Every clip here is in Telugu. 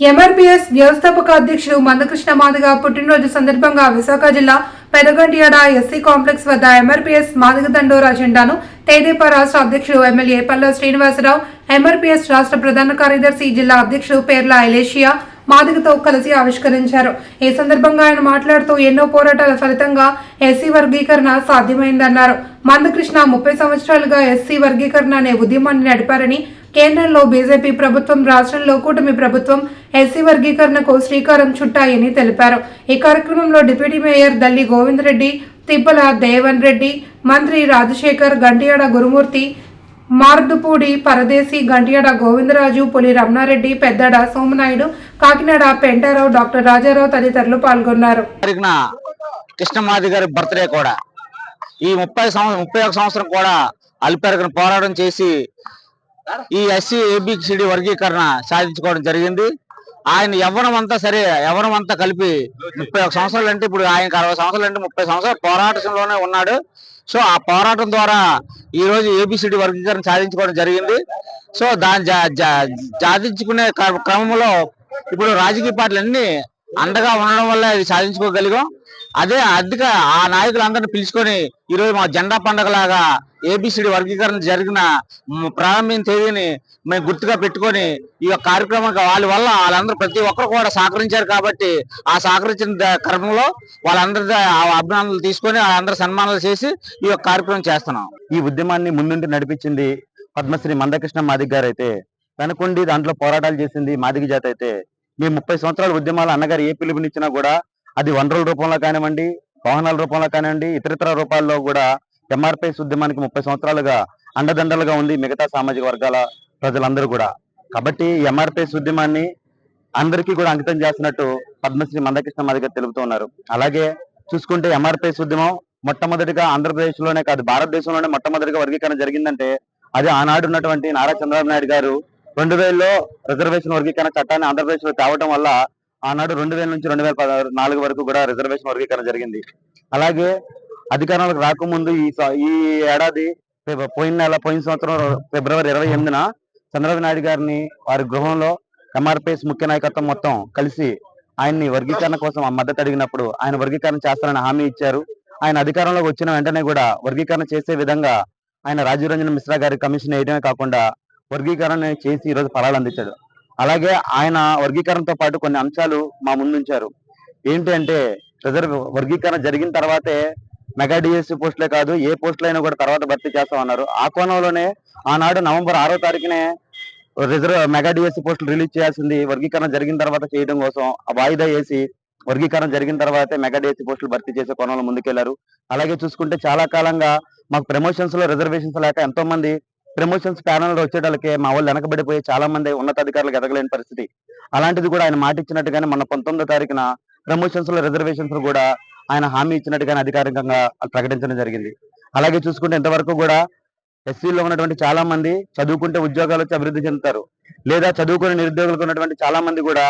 ఎంఆర్పీఎస్ వ్యవస్థాపక అధ్యక్షుడు మందకృష్ణ మాదిగ పుట్టినరోజు సందర్భంగా విశాఖ జిల్లా పెదగంటియాడ ఎస్సీ కాంప్లెక్స్ వద్ద ఎంఆర్పీఎస్ మాదిగ దండోరా జెండాను తెదేపా రాష్ట్ర అధ్యక్షుడు ఎమ్మెల్యే పల్ల శ్రీనివాసరావు ఎంఆర్పీఎస్ రాష్ట్ర ప్రధాన కార్యదర్శి జిల్లా అధ్యక్షుడు పేర్ల ఐలేషియా మాదిగతో కలిసి ఆవిష్కరించారు. ఈ సందర్భంగా ఆయన మాట్లాడుతూ ఎన్నో పోరాటాల ఫలితంగా ఎస్సీ వర్గీకరణ సాధ్యమైందన్నారు. మందకృష్ణ ముప్పై సంవత్సరాలుగా ఎస్సీ వర్గీకరణ అనే ఉద్యమాన్ని నడిపారని కేంద్రంలో బీజేపీ ప్రభుత్వం రాష్ట్రంలో కూటమి ప్రభుత్వం ఎస్సీ వర్గీకరణకు శ్రీకారం చుట్టాయని తెలిపారు. ఈ కార్యక్రమంలో deputy mayor Dalli Govinda Reddy Tippala Devan Reddy Mantri Rajasekhar Gantiyada Gurumurthy Mardupudi Paradesi Gantiyada Govindaraju Puli Ramana Reddy Peddada Somanaidu Kakinada Pentarao doctor Rajarao తదితరులు పాల్గొన్నారు. కృష్ణమాది గారి బర్త్డే కూడా ఈ ముప్పై సంవత్సరం ముప్పై ఒక సంవత్సరం కూడా అల్పెరగని పోరాటం చేసి ఈ ఎస్సీ ఏబిసిడి వర్గీకరణ సాధించుకోవడం జరిగింది. ఆయన యవ్వనం అంతా సరే యవ్వనం అంతా కలిపి ముప్పై ఒక సంవత్సరాలు అంటే ఇప్పుడు ఆయనకు అరవై సంవత్సరాలు అంటే ముప్పై సంవత్సరాలు పోరాటంలోనే ఉన్నాడు. సో ఆ పోరాటం ద్వారా ఈ రోజు ఏబిసిడి వర్గీకరణ సాధించుకోవడం జరిగింది. సో దాని జా- సాధించుకునే క్రమంలో ఇప్పుడు రాజకీయ పార్టీలు అన్ని అండగా ఉండడం వల్ల ఇది సాధించుకోగలిగాం. అదే అధిక ఆ నాయకులందరినీ పిలుచుకొని ఈరోజు మా జెండా పండగలాగా ఏబిసిడి వర్గీకరణ జరిగిన ప్రారంభం తేదీని మేము గుర్తుగా పెట్టుకొని ఈ యొక్క కార్యక్రమం వాళ్ళ వల్ల వాళ్ళందరూ ప్రతి ఒక్కరు కూడా సహకరించారు కాబట్టి ఆ సహకరించిన క్రమంలో వాళ్ళందరి ఆ అభినందనలు తీసుకొని వాళ్ళందరూ సన్మానాలు చేసి ఈ యొక్క కార్యక్రమం చేస్తున్నాం. ఈ ఉద్యమాన్ని ముందుండి నడిపించింది పద్మశ్రీ మందకృష్ణ మాదిగ గారు అయితే వెనకుండి దాంట్లో పోరాటాలు చేసింది మాదిగ జాతి అయితే మీ ముప్పై సంవత్సరాల ఉద్యమాలు అన్నగారు ఏ పిలుపునిచ్చినా కూడా అది వనరుల రూపంలో కానివ్వండి వాహనాల రూపంలో కానివ్వండి ఇతరితర రూపాల్లో కూడా ఎంఆర్పిఎస్ ఉద్యమానికి ముప్పై సంవత్సరాలుగా అండదండలుగా ఉంది మిగతా సామాజిక వర్గాల ప్రజలందరూ కూడా. కాబట్టి ఎంఆర్పిఎస్ ఉద్యమాన్ని అందరికీ కూడా అంకితం చేస్తున్నట్టు పద్మశ్రీ మందకృష్ణ మాదిగ తెలుపుతూ ఉన్నారు. అలాగే చూసుకుంటే ఎంఆర్పిఎస్ ఉద్యమం మొట్టమొదటిగా ఆంధ్రప్రదేశ్లోనే కాదు భారతదేశంలోనే మొట్టమొదటిగా వర్గీకరణ జరిగిందంటే అది ఆనాడు ఉన్నటువంటి నారా చంద్రబాబు నాయుడు గారు రెండు వేలలో రిజర్వేషన్ వర్గీకరణ చట్టాన్ని ఆంధ్రప్రదేశ్లో తేవటం వల్ల ఆనాడు రెండు వేల నుంచి రెండు వేల నాలుగు వరకు కూడా రిజర్వేషన్ వర్గీకరణ జరిగింది. అలాగే అధికారంలోకి రాకముందు ఈ ఈ ఏడాది పోయిన నెల పోయిన సంవత్సరం ఫిబ్రవరి ఇరవై ఎనిమిదిన చంద్రబాబు నాయుడు గారిని వారి గృహంలో ఎంఆర్పిఎస్ ముఖ్య నాయకత్వం మొత్తం కలిసి ఆయన్ని వర్గీకరణ కోసం ఆ మద్దతు అడిగినప్పుడు ఆయన వర్గీకరణ చేస్తారని హామీ ఇచ్చారు. ఆయన అధికారంలోకి వచ్చిన వెంటనే కూడా వర్గీకరణ చేసే విధంగా ఆయన రాజీవ్ రంజన్ మిశ్రా గారి కమిషన్ వేయడమే కాకుండా వర్గీకరణ చేసి ఈ రోజు ఫలాలు అందించాడు. అలాగే ఆయన వర్గీకరణతో పాటు కొన్ని అంశాలు మా ముందుంచారు. ఏంటి అంటే రిజర్వ్ వర్గీకరణ జరిగిన తర్వాతే మెగా డిఎస్సి పోస్టులే కాదు ఏ పోస్టులు అయినా కూడా తర్వాత భర్తీ చేస్తామన్నారు. ఆ కోణంలోనే ఆనాడు నవంబర్ ఆరో తారీఖునే reserve mega DSC posts release చేయాల్సింది వర్గీకరణ జరిగిన తర్వాత చేయడం కోసం ఆ వాయిదా వేసి వర్గీకరణ జరిగిన తర్వాతే మెగా డిఎస్సి పోస్టులు భర్తీ చేసే కోణంలో ముందుకెళ్ళారు. అలాగే చూసుకుంటే చాలా కాలంగా మాకు ప్రమోషన్స్లో రిజర్వేషన్స్ లేక ఎంతో మంది ప్రమోషన్స్ ప్యానల్ వచ్చేటోళ్ళకి మా వాళ్ళు వెనకబడిపోయి చాలా మంది ఉన్నతాధికారులకు ఎదగలేని పరిస్థితి. అలాంటిది కూడా ఆయన మాట ఇచ్చినట్టుగానే మొన్న పంతొమ్మిదో తారీఖున ప్రమోషన్స్లో రిజర్వేషన్స్ కూడా ఆయన హామీ ఇచ్చినట్టుగానే అధికారికంగా ప్రకటించడం జరిగింది. అలాగే చూసుకుంటే ఇంతవరకు కూడా ఎస్సీలో ఉన్నటువంటి చాలా మంది చదువుకుంటే ఉద్యోగాలు వచ్చి అభివృద్ధి చెందుతారు. లేదా చదువుకునే నిరుద్యోగులకు ఉన్నటువంటి చాలా మంది కూడా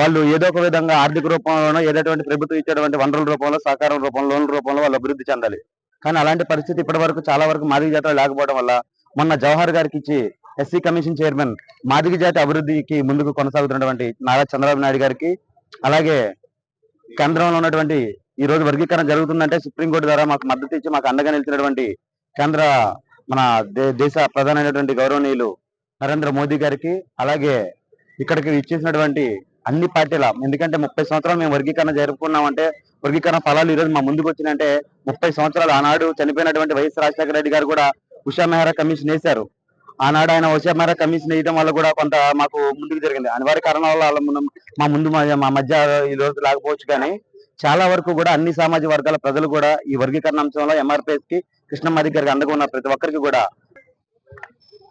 వాళ్ళు ఏదో ఒక విధంగా ఆర్థిక రూపంలోనో ఏదైతే ప్రభుత్వం ఇచ్చేటువంటి వనరుల రూపంలో సహకారం రూపంలో లోన్ల రూపంలో వాళ్ళు అభివృద్ధి చెందాలి. కానీ అలాంటి పరిస్థితి ఇప్పటి వరకు చాలా వరకు మాదిరి జాతర లేకపోవడం వల్ల మొన్న జవహర్ గారికి ఇచ్చి ఎస్సీ కమిషన్ చైర్మన్ మాదిగ జాతి అభివృద్ధికి ముందుకు కొనసాగుతున్నటువంటి నారా చంద్రబాబు నాయుడు గారికి అలాగే కేంద్రంలో ఉన్నటువంటి ఈ రోజు వర్గీకరణ జరుగుతుందంటే సుప్రీంకోర్టు ద్వారా మాకు మద్దతు ఇచ్చి మాకు అండగా నిలిచినటువంటి కేంద్ర మన దేశ ప్రధానమైనటువంటి గౌరవనీయులు నరేంద్ర మోదీ గారికి అలాగే ఇక్కడికి ఇచ్చేసినటువంటి అన్ని పార్టీల ఎందుకంటే ముప్పై సంవత్సరాలు మేము వర్గీకరణ జరుపుకున్నామంటే వర్గీకరణ ఫలాలు ఈ రోజు మా ముందుకు వచ్చినంటే ముప్పై సంవత్సరాలు ఆనాడు చనిపోయినటువంటి వైఎస్ రాజశేఖర రెడ్డి గారు కూడా ఉషా మెహ్రా కమిషన్ వేశారు ఆనాడు ఆయన ఉషా మెహ్రా కమిషన్ వేయడం వల్ల కూడా కొంత మాకు ముందుకు జరిగింది. అనివార్య కారణాల వల్ల వాళ్ళ ముందు- మా ముందు మా- మధ్య ఈ రోజు లేకపోవచ్చు కానీ చాలా వరకు కూడా అన్ని సామాజిక వర్గాల ప్రజలు కూడా ఈ వర్గీకరణ అంశంలో ఎంఆర్పిఎస్కి కృష్ణమ్మ గారికి అండగా ఉన్న ప్రతి ఒక్కరికి కూడా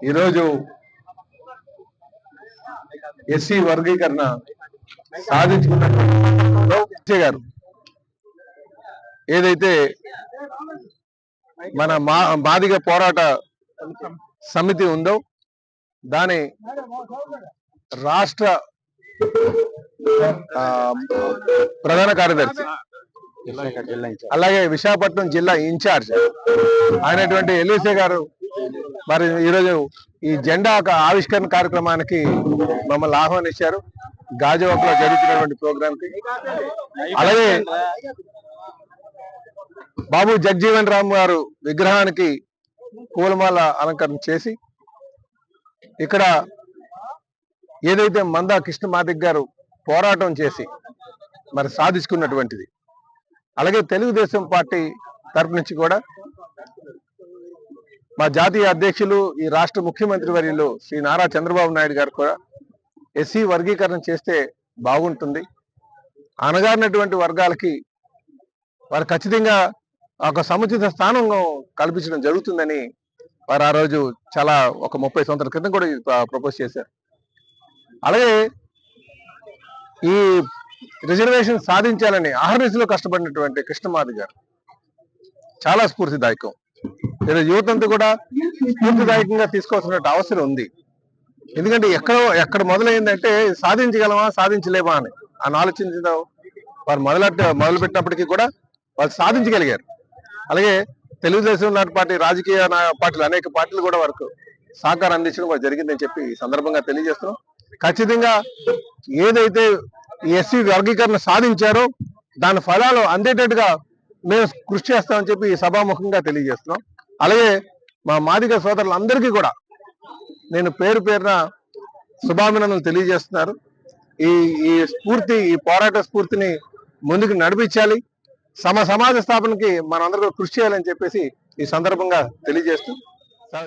ఈరోజు ఎస్సీ వర్గీకరణ సాధించుకున్న గారు. ఏదైతే మన మా మాదిగ పోరాట సమితి ఉందో దాని రాష్ట్ర ప్రధాన కార్యదర్శి. అలాగే విశాఖపట్నం జిల్లా ఇన్ఛార్జ్. అయినటువంటి ఎల్ఈసీ గారు మరి ఈరోజు ఈ జెండా ఒక ఆవిష్కరణ కార్యక్రమానికి మమ్మల్ని ఆహ్వానించారు. గాజువాకలో జరుగుతున్నటువంటి ప్రోగ్రామ్కి అలాగే బాబు జగ్జీవన్ రామ్ గారు విగ్రహానికి పూలమాల అలంకరణ చేసి ఇక్కడ ఏదైతే మందా కృష్ణమాదిక్ గారు పోరాటం చేసి మరి సాధించుకున్నటువంటిది. అలాగే తెలుగుదేశం పార్టీ తరపు నుంచి కూడా మా జాతీయ అధ్యక్షులు ఈ రాష్ట్ర ముఖ్యమంత్రి వర్యులు శ్రీ నారా చంద్రబాబు నాయుడు గారు కూడా ఎస్సీ వర్గీకరణ చేస్తే బాగుంటుంది. అనగారినటువంటి వర్గాలకి వారు ఖచ్చితంగా ఒక సముచిత స్థానం కల్పించడం జరుగుతుందని వారు ఆ రోజు చాలా ఒక ముప్పై సంవత్సరాల క్రితం కూడా ప్రపోజ్ చేశారు. అలాగే ఈ రిజర్వేషన్ సాధించాలని ఆహర్నిశలో కష్టపడినటువంటి కృష్ణమాది గారు చాలా స్ఫూర్తిదాయకం. ఈరోజు యువత అంతా కూడా స్ఫూర్తిదాయకంగా తీసుకోవాల్సిన అవసరం ఉంది. ఎందుకంటే ఎక్కడ ఎక్కడ మొదలైందంటే సాధించగలమా సాధించలేమా అని. అని ఆలోచించిన వారు మొదలెట్ట మొదలు పెట్టినప్పటికీ కూడా వాళ్ళు సాధించగలిగారు. అలాగే తెలుగుదేశం నాటి పార్టీ రాజకీయ నా- పార్టీలు అనేక పార్టీలు కూడా వరకు సహకారం అందించడం కూడా జరిగిందని చెప్పి ఈ సందర్భంగా తెలియజేస్తున్నాం. ఖచ్చితంగా ఏదైతే ఎస్సీ వర్గీకరణ సాధించారో దాని ఫలాలు అందేటట్టుగా మేము కృషి చేస్తామని చెప్పి ఈ సభాముఖంగా తెలియజేస్తున్నాం. అలాగే మా మాదిగ సోదరులందరికీ కూడా నేను పేరు పేరున శుభాభినందనలు తెలియజేస్తున్నారు. ఈ ఈ స్ఫూర్తి ఈ పోరాట స్ఫూర్తిని ముందుకు నడిపించాలి. సమ సమాజ స్థాపనకి మనందరూ కృషి చేయాలని చెప్పేసి ఈ సందర్భంగా తెలియజేస్తూ